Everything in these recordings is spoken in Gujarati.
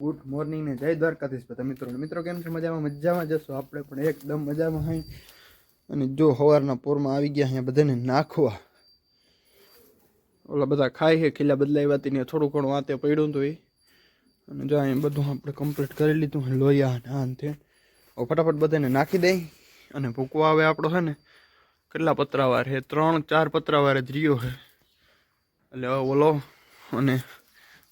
ગુડ મોર્નિંગ ને જય દ્વારકાધીશ બધા મિત્રો મિત્રો કેમ છે? મજામાં? મજામાં જશો. આપણે પણ એકદમ મજામાં હઈ. અને જો સવારના પોરમાં આવી ગયા અહીંયા બધાને નાખવા. ઓલા બધા ખાય છે ખીલા બદલાવ્યા ને થોડું ઘણું આતે પડ્યું હતું એ. અને જો અહીં બધું આપણે કમ્પ્લીટ કરી લીધું છે લોહિયા ને આન તે. ફટાફટ બધાને નાખી દઈ અને ભૂકવા આવે આપણો છે ને. કેટલા પતરાવાર છે ત્રણ, ચાર પતરાવાર જ રહ્યો છે એટલે ઓલો અને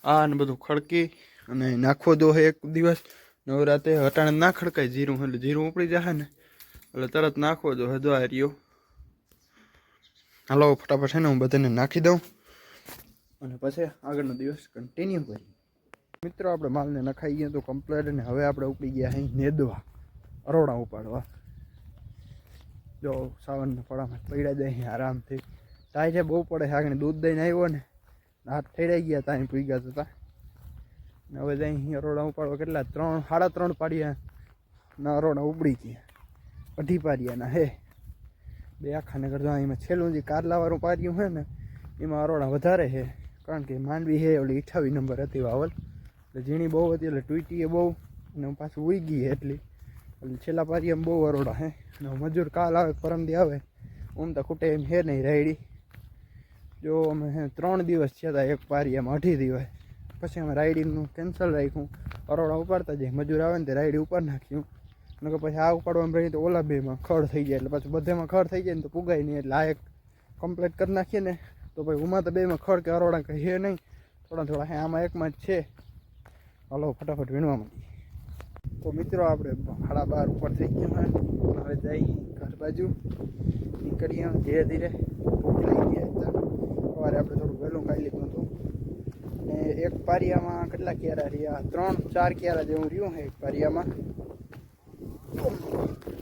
આ ને બધું ખડકી અને નાખવો દો એક દિવસ. નવરાતે હટાણે ના ખડકાય જીરું, એટલે જીરું ઉપડી જાય ને, એટલે તરત નાખવો દો હદો હાર્યો હાલો, ફટાફટ છે ને હું બધાને નાખી દઉં. અને પછી આગળનો દિવસ કન્ટિન્યુ કરીએ. મિત્રો, આપણે માલને નખાઈ ગયા તો કમ્પ્લેટ અને હવે આપણે ઉપડી ગયા અહીં નેદવા, અરોડા ઉપાડવા. જો, સાવનના ફળામાં પડ્યા જાય અહીં આરામથી. તાય છે બહુ પડે છે આગળ દૂધ દઈને આવ્યો ને, હાથ ઠેડાઈ ગયા, ત્યાં પૂઈ ગયા હતા. હવે જઈ અહીં અરોડા ઉપાડવા કેટલા? ત્રણ, સાડા ત્રણ પાડ્યા ના અરોડા ઉપડી ગયા. અઢી પાડ્યાના, હે. બે આખા નગર જો એમાં છેલ્લું જે કારલાવાળું પાડ્યું છે ને, એમાં અરોડા વધારે છે કારણ કે માંડવી છે ઓલી અઠાવી નંબર હતી વાવલ. એટલે ઝીણી બહુ હતી, એટલે ટૂટીએ બહુ. અને પાછું ઉઈ ગઈ એટલી. એટલે છેલ્લા પારિયામાં બહુ અરોડા હે. અને મજૂર કાલ આવે, પરમદી આવે. ઓમ તો ખૂટે એમ હે નહીં રાયડી જો અમે ત્રણ દિવસ થયા હતા એક પારિયામાં અઢી દિવસ. પછી અમે રાઈડિંગનું કેન્સલ રાખ્યું. અરોડા ઉપાડતા જઈએ. મજૂર આવે ને તે રાઈડી ઉપર નાખ્યું. નકર પછી આ ઉપાડવામાં રહી તો ઓલા બેમાં ખડ થઈ જાય. એટલે પછી બધામાં ખડ થઈ જાય ને તો પુગાય નહીં. એટલે આ એક કમ્પ્લીટ કરી નાખીએ ને તો ભાઈ ઉમા તો બેમાં ખડ કે અરોડા છે નહીં. થોડા થોડા હે, આમાં એકમાં જ છે. હલો, ફટાફટ વીણવા માંડીએ. તો મિત્રો, આપણે ભાડા બાર ઉપર થઈ ગયા હવે જઈ ઘર બાજુ. નીકળીએ ધીરે ધીરે. ભૂખ લાગી ગયા સવારે આપણે થોડું વહેલું ખાઈ લીધું હતું. ને એક પારિયામાં કેટલા ક્યારા રહ્યા? ત્રણ, ચાર ક્યારા જેવું રહ્યું છે એક પારિયામાં.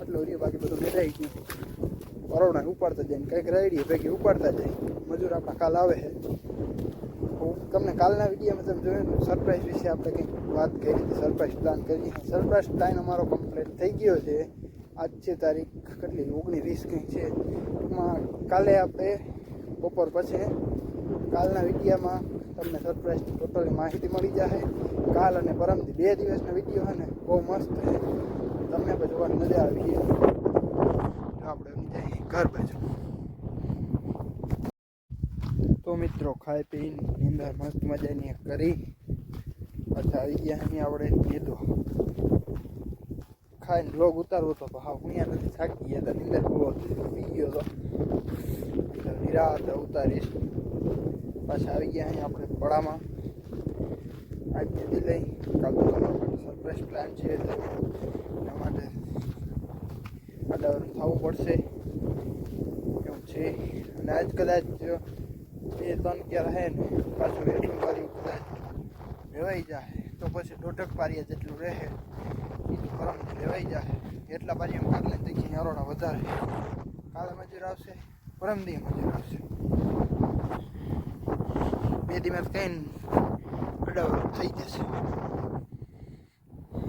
આટલું રહ્યું, બાકી બધું બેઠાઈ ગયું. પરોણા ઉપાડતા જાય ને કંઈક રાયડી ભેગી ઉપાડતા જાય. મજૂર આપણા કાલ આવે છે. હું તમને કાલના વિડીયોમાં તમે જોયું સરપ્રાઈઝ વિશે આપણે કંઈક વાત કરી હતી સરપ્રાઈઝ પ્લાન કરી સરપ્રાઈઝ પ્લાન અમારો કમ્પ્લીટ થઈ ગયો છે. આજ છે તારીખ કેટલી? ઓગણીસ, વીસ કંઈક છે. એમાં કાલે આપણે બપોર પછી કાલના વિડીયોમાં તમને સરપ્રાઈઝ ટોટલી માહિતી મળી જશે કાલ અને પરમથી બે દિવસનો વીડિયો છે ને, બહુ મસ્ત છે. તમને પણ જોવાની મજા આવી ગઈ આપણે જઈએ ઘર બાજુ. તો મિત્રો, ખાઈ પીને નિંદર મસ્ત મજાની કરી. પાછા આવી ગયા અહીં આપણે લીધો ખાઈને બ્લોગ ઉતારવો તો હા હું નથી થાકી ગયા હતા, નીંદર બહુ હતી. પી ગયો હતો નિરાત ઉતારીશ. પાછા આવી ગયા અહીંયા આપણે પડામાં આજની દિલ્હી કાલ તો તમારા માટે સરપ્રાઈઝ પ્લાન છે એટલે એના માટે આડાવરું થવું પડશે. એવું છે. અને આજ કદાચ બે ત્રણ ક્યાં રહે ને, પાછું વેટિંગ પાર્યું કદાચ લેવાઈ જાય, તો પછી દોઢક પારિયા જેટલું રહે. બીજું કરમ લેવાઈ જાય. એટલા પારિયા કાલે તૈકી અરોડા વધારે. કાલે મજૂર આવશે, પરમ દી મજૂર આવશે. બે દિવસ કઈ અડાવર થઈ જશે.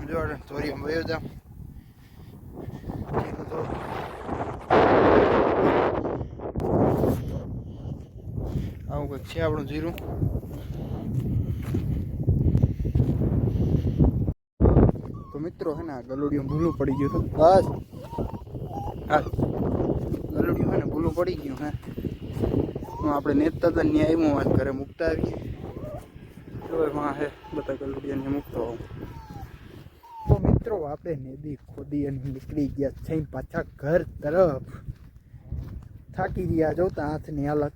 જોડે ચોરી વયો જામ આવું કંઈક છે આપણું જીરું. તો મિત્રો હે ને ગલુડિયું ભૂલું પડી ગયું હતું. બસ હા ગલુડિયું હે ને ભૂલું પડી ગયું હું. આપણે નેતા હતા ત્યાં વાત ઘરે મૂકતા આવી તો હે, બધા ગલુડિયાને મૂકતો આવું. તો મિત્રો, આપણે નેદી ખોદી અને નીકળી ગયા છે પાછા ઘર તરફ. થાકી ગયા, જોતા હાથની હાલત.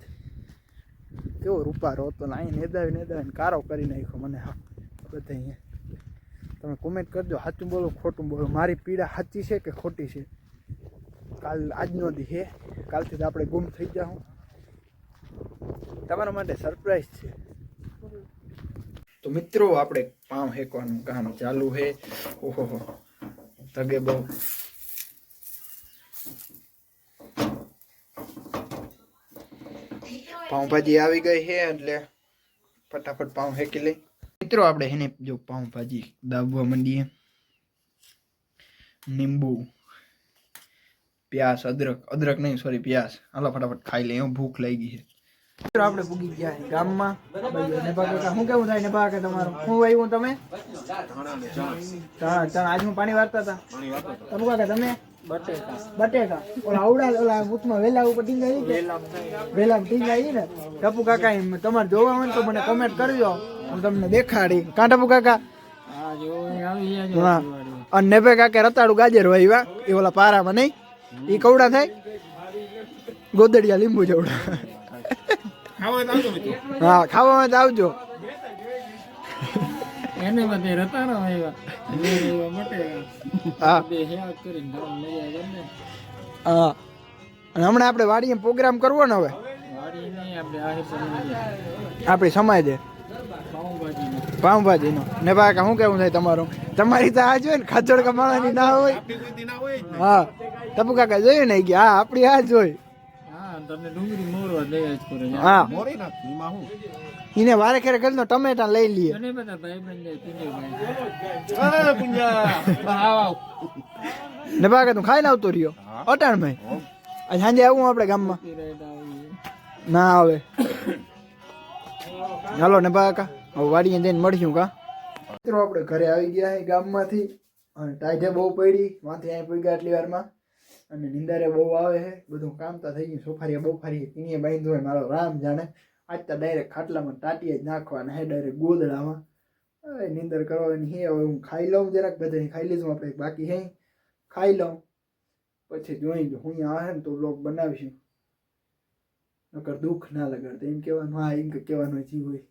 કેવો રૂપારો હતો ને અહીં નેદાવી નેદાવીને કારો કરી નાખ્યો મને. હા, બધા અહીંયા. તમે કોમેન્ટ કરજો, સાચું બોલો, ખોટું બોલો. મારી પીડા સાચી છે કે ખોટી છે? કાલ આજનો દી છે કાલથી આપણે ગુમ થઈ જાઉં તમારા માટે સરપ્રાઈઝ છે. તો મિત્રો, આપણે પાઉં હેકવાનું કામ ચાલુ છે. ઓહો તગે બહુ. પાઉંભાજી આવી ગઈ છે એટલે ફટાફટ પાઉં હેકી લઈ. મિત્રો, આપણે એને જો પાઉંભાજી દાબવા માંડીએ. લીંબુ પ્યાસ અદરક. અદરક નહીં સોરી પ્યાસ હાલો, ફટાફટ ખાઈ લઈએ. ભૂખ લાગી છે. આપણે પૂગી ગયા ગામમાં. શું કેવું થાય ને કાકા તમારું? શું આવ્યું તમે? આજ હું પાણી વારતા હતા તમે કાકા, તમે? બટેકા. ઓલા આવડા, ઓલા બુથમાં વેલા ઉપર ટીંગા આવી વેલા ટીંગા આવી ને? ટપુ કાકા, એમ તમારે જોવા હોય તો મને કમેન્ટ કરજો. હું તમને દેખાડી. કાં ટપુ કાકા? અને નેભે કાકે રતાળું ગાજર વાવ્યા એ ઓલા પારામાં નહીં. એ કવડા થાય? ગોદડિયા લીંબુ જેવડા. હા ખાવામાં તો આવજો. એને બધે રતાનો આવ્યા હા. બે હા અને હમણાં આપણે વાડીએ પ્રોગ્રામ કરવો ને હવે? આપણે સમાજે પાઉંભાજી પાઉંભાજીનો. ને બાકા શું કેવું થાય તમારું? તમારી તો આ જોઈએ ને ખાચડ કમાવાની ના હોય. હા. ટપુ કાકા જોઈએ ને ગયા? હા આપણી આ જ હોય. હા. એને વારે ખેરે કરીને ટમેટા લઈ લઈએ. ને બાકા તું ખાઈને આવતો રહ્યો. અટાણ ભાઈ આજે સાંજે આવું આપણે ગામમાં. ના આવે. હાલો ને બાકા હવે વાડીએ જઈને મળશું કા? મિત્રો આપણે ઘરે આવી ગયા છે ગામમાંથી. અને ટાઈટે બહુ પડી માથે અહીં પડી ગયા એટલી વારમાં. અને નિંદારે બહુ આવે છે. બધું કામ તો થઈ ગયું. સોફારીએ બફારીએ પીણીએ બાંધ્યું હોય, મારો રામ જાણે. આજ તો ડાયરેક્ટ ખાટલામાં ટાટીએ જ નાખવાના હે ડાયરેક્ટ ગોદડામાં. હવે નિંદર કરવાની હે હવે હું ખાઈ લઉં જરાક બધા ખાઈ લીધું, આપણે બાકી હે ખાઈ લઉં. પછી જોઈ જો હું અહીંયા આવે ને તો બ્લોગ બનાવીશું. નકર દુઃખ ના લગાડતા. એમ કહેવાનું, હા, એમ કે કહેવાનું જીવ હોય.